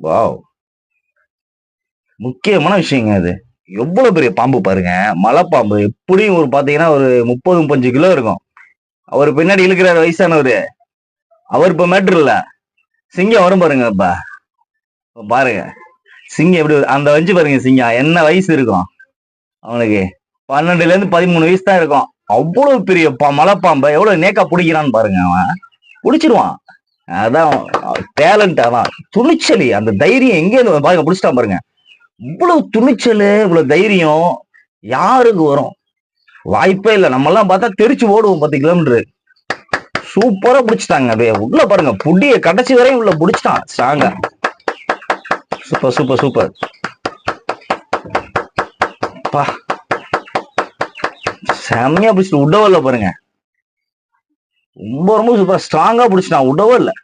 Wow. முக்கியமான விஷயங்க அது. எவ்வளவு பெரிய பாம்பு பாருங்க. மலைப்பாம்பு. எப்படியும் ஒரு பாத்தீங்கன்னா ஒரு முப்பது முப்பஞ்சு கிலோ இருக்கும். அவர் பின்னாடி இழுக்கிறாரு வயசானவரு. அவர் இப்ப மேட்ரு இல்ல. சிங்கம் வரும் பாருங்க இப்ப பாருங்க. சிங்கம் எப்படி அந்த வஞ்சு பாருங்க சிங்கம். என்ன வயசு இருக்கும். அவனுக்கு பன்னெண்டுல இருந்து பதிமூணு வயசு தான் இருக்கும். அவ்வளவு பெரிய பா மலைப்பாம்பை எவ்வளவு நேக்கா பிடிக்கிறான்னு பாருங்க அவன். பிடிச்சிருவான். அதான் டேலண்ட் அதான். துணிச்சலி அந்த தைரியம் எங்கே இருந்து பாருங்க பிடிச்சிட்டான் பாருங்க. இவ்வளவு துணிச்சல் இவ்வளவு தைரியம் யாருக்கு வரும்? வாய்ப்பே இல்லை. நம்ம எல்லாம் பார்த்தா தெரிச்சு ஓடுவோம் பத்து கிலோமீட்டர். சூப்பரா பிடிச்சிட்டாங்க. அப்படியே உள்ள பாருங்க புடிய கடைசி வரையும் உள்ள பிடிச்சிட்டான். ஸ்ட்ராங்கா சூப்பர் சூப்பர் சூப்பர் பா. செம்மையா பிடிச்சிட்டு உடவல்ல பாருங்க. ரொம்ப ரொம்ப சூப்பர் ஸ்ட்ராங்கா நான் விடவே இல்லை.